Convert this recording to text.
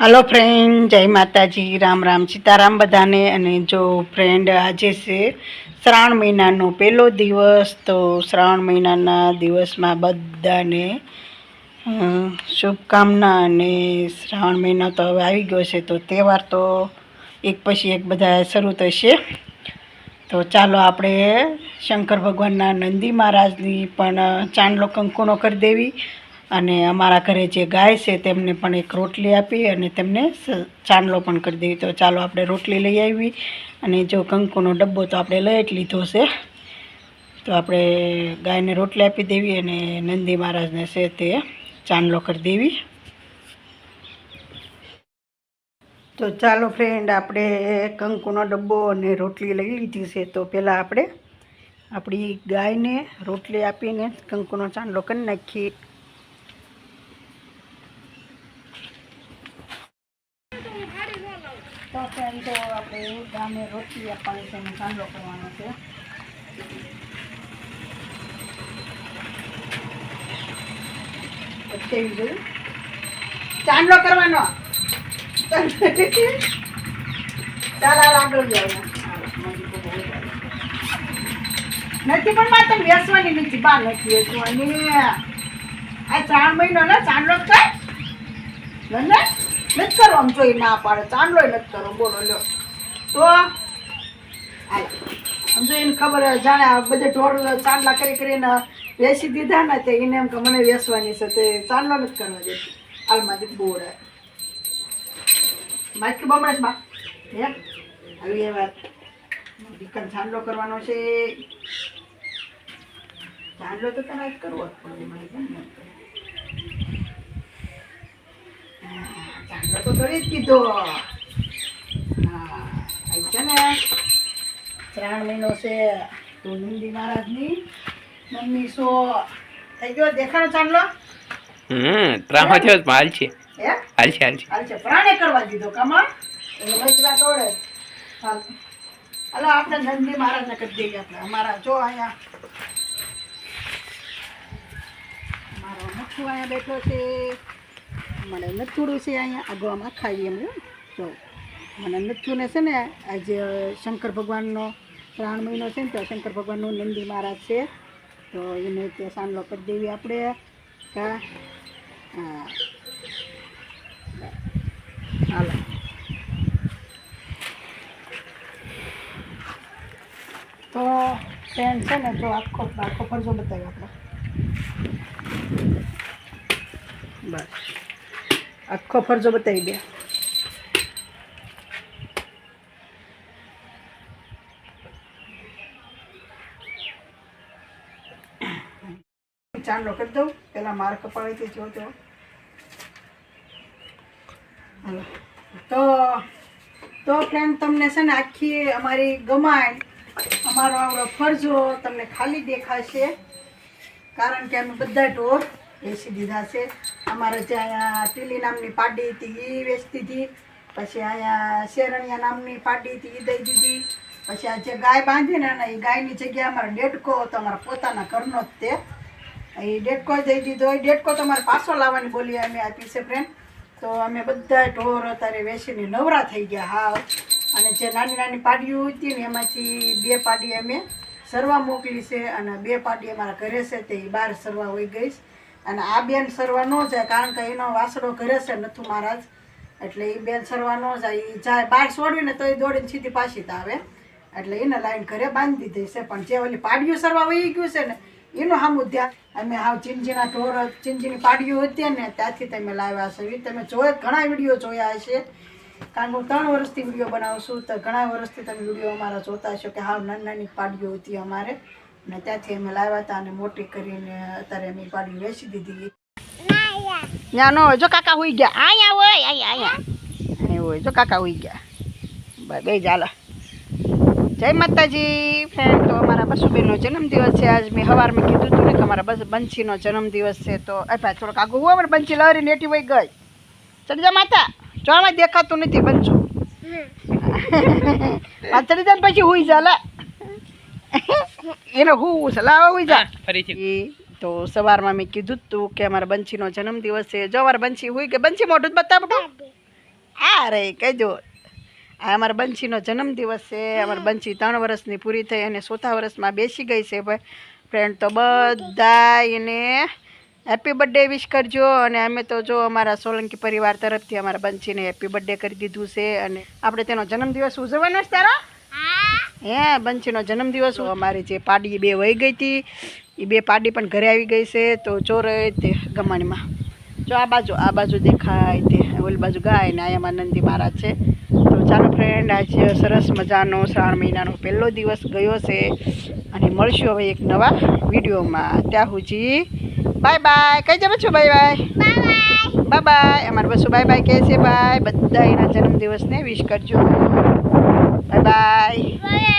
હાલો friend જય માતાજી. રામ રામ. સીતારામ બધાને. અને જો ફ્રેન્ડ આજે છે શ્રાવણ મહિનાનો પહેલો દિવસ, તો શ્રાવણ મહિનાના દિવસમાં બધાને શુભકામના અને શ્રાવણ મહિનો તો હવે આવી ગયો છે, તો તહેવાર તો એક પછી એક બધા શરૂ થશે. તો ચાલો આપણે શંકર ભગવાનના નંદી મહારાજની પણ ચાંદલો કંકુનો કરી દેવી. અને અમારા ઘરે જે ગાય છે તેમને પણ એક રોટલી આપી અને તેમને ચાંદલો પણ કરી દેવી તો ચાલો આપણે રોટલી લઈ આવી અને જો કંકુનો ડબ્બો તો આપણે લઈ જ લીધો છે. તો આપણે ગાયને રોટલી આપી દેવી અને નંદી મહારાજને છે તે ચાંદલો કરી દેવી. તો ચાલો ફ્રેન્ડ આપણે કંકુનો ડબ્બો અને રોટલી લઈ લીધી છે. તો પહેલાં આપણે આપણી ગાયને રોટલી આપીને કંકુનો ચાંદલો કરી નાખીએ. ફ્રેન્ડ તો આપણે ગામે રોટલી આપવાની છે અને કરવાનો છે. કેવી જોયું? ચાંદલો કરવાનો. નથી પણ મારે તમે બેસવાની નથી બા નથી બેસવાની. આ ચાર મહિનો ને ચાંદલો થાય કર ને નથી કરો આમ જોઈ ના પાડે, ચાંદલો નથી કરો બોલો, લ્યો. તો આમ જો એને ખબર જાણે બધે ઢોર ચાંદલા કરી કરીને વેસી દીધા ને, તે એને એમ કે મને વેસવાની છે, તે ચાંદલો નથી કરવા દેતી. હાલમાં બોર માઇક જ બા. હે? આવી એ વાત. દીકન ચાંદલો કરવાનો છે ચાંદલો તો તમારે કરવો જ પડે, મારે ન? હા, તો કરી જ દીધો હા છે ને. શ્રાવણ મહિનો છે તો નંદી મહારાજની મમ્મી સો. થઈ ગયો? દેખાડો ચાંદલો. હમ ત્રામાં થયો હાલ છે. હે? હાલ છે હાલ છે. હાલ છે. પ્રાણે કરવા દીધો કમા? એટલે વચરા તોડે હાલ. હાલો આપણે નંદી મહારાજને કરી દઈએ આપણે. અમારા જો અહીંયા અમારો મુખ્ય અહીંયા બેઠો છે. મને નથુડું છે અહીંયા. આગવામાં ખાઈએ એમ તો મને નથુને છે ને આજે શંકર ભગવાનનો શ્રાવણ મહિનો છે ને, તો શંકર ભગવાનનું નંદી મહારાજ છે. તો એને તે સાંડલો કરી દેવી આપણે. કા? હાલો. તો પેન છે ને, તો આખો આખો ફરજો બતાવ્યો આપણે. બસ. આખો ફરજો બતાવી દે. ચાંદલો કરી દઉં. પેલા માર કપાળેથી જોજો તો તો ફ્રેન્ડ તમને છે ને આખી અમારી ગમાણ, અમારો આવડો ફરજો તમને ખાલી દેખાશે. કારણ કે અમે બધા ઢોર, બેસી દીધા છે. અમારે જે અહીંયા ટીલી નામની પાડી હતી એ વેચતી હતી. પછી અહીંયા શેરણિયા નામની પાડી હતી એ દઈ દીધી. પછી આ જે ગાય બાંધીને ને એ ગાયની જગ્યાએ અમારો ડેડકો તો અમારા પોતાના ઘરનો જ તે. એ ડેટકો દઈ દીધો. એ ડેટકો તો અમારે પાછો લાવવાની બોલી અમે આપી છે ફ્રેન્ડ તો અમે બધા ઢોર અત્યારે વેસીને નવરા થઈ ગયા હાવ. અને જે નાની નાની પાડીઓ હતી ને એમાંથી બે પાડી અમે સરવા મોકલી છે અને બે પાડી અમારા ઘરે છે તે બહાર સરવા હોઈ ગઈ છે. અને આ બેન સરવા ન જાય, કારણ કે એનો વાસડો ઘરે છે નથુ મહારાજ. એટલે એ બેન સરવા ન જાય એ જાય બહાર છોડવીને તો એ દોડીને સીધી પાછી જ આવે. એટલે એને લાઈન ઘરે બાંધી દીધી છે, પણ જે ઓલી પાડ્યું સરવા વહી ગયું છે ને, એનું સામું ધ્યાન. અમે હાવ ચીનજીના ઢોર ચીનજીની પાડીઓ હતી ને, ત્યાંથી તમે લાવ્યા છો તમે જોયા, ઘણા વીડિયો જોયા હશે. કારણ કે હું ત્રણ વર્ષથી વીડિયો બનાવું છું, તો ઘણા વર્ષથી તમે વીડિયો અમારા જોતા હશો કે હાવ નાની નાની પાડીઓ હતી અમારે. અને ત્યાંથી અમે લાવ્યા હતા અને મોટી કરીને અત્યારે અમે પાડી વેચી દીધી. ત્યાં નો જો કાકા હોઈ ગયા. અહીંયા હોય. અહીંયા અહીંયા અહીં હોય. જો કાકા હોઈ ગયા. બસ બે ચાલો જય માતાજી. ફ્રેન્ડ તો અમારા બસુબેનનો જન્મદિવસ છે. આજ મેં સવારમાં કીધું હતું ને કે અમારા બસ બંસીનો જન્મદિવસ છે. તો અપા થોડોક આગળ હોય પણ બંસી લહરી નેટી વહી ગઈ. ચડજા માતા. જો આમાં દેખાતું નથી બંચું આ ચડી જાય પછી હુઈ જા લા. એને હું જા ફરીથી. તો સવારમાં મેં કીધું તું કે અમારા બંછીનો જન્મદિવસ છે. જો અમારા બંછી હોય કે બંછી મોઢું બતા બધું આ રે કહેજો. આ અમારા બંશીનો જન્મદિવસ છે. અમારા બંશી ત્રણ વર્ષની પૂરી થઈ અને ચોથા વર્ષમાં બેસી ગઈ છે ભાઈ. ફ્રેન્ડ તો બધા એને હેપી બર્થડે વિશ કરજો અને અમે તો જો અમારા સોલંકી પરિવાર તરફથી અમારા બંશીને હેપી બર્થડે કરી દીધું છે અને આપણે તેનો જન્મદિવસ ઉજવવાનો છે તારો. હે બંશીનો જન્મદિવસ અમારી જે પાડી બે વહી ગઈ હતી એ બે પાડી પણ ઘરે આવી ગઈ છે તો ચોર તે ગમાણીમાં. જો આ બાજુ આ બાજુ દેખાય તે ઓલી બાજુ ગાય ને આયામાં નંદી મહારાજ છે. તો ચાલો ફ્રેન્ડ આજે સરસ મજાનો શ્રાવણ મહિનાનો પહેલો દિવસ ગયો છે અને મળશું હવે એક નવા વિડીયોમાં. ત્યાં સુધી બાય બાય કઈ જવું છું બાય બાય બાય બાય અમારે બસું બાય બાય કહે છે બાય બધા એના જન્મદિવસને વિશ કરજો. 拜拜。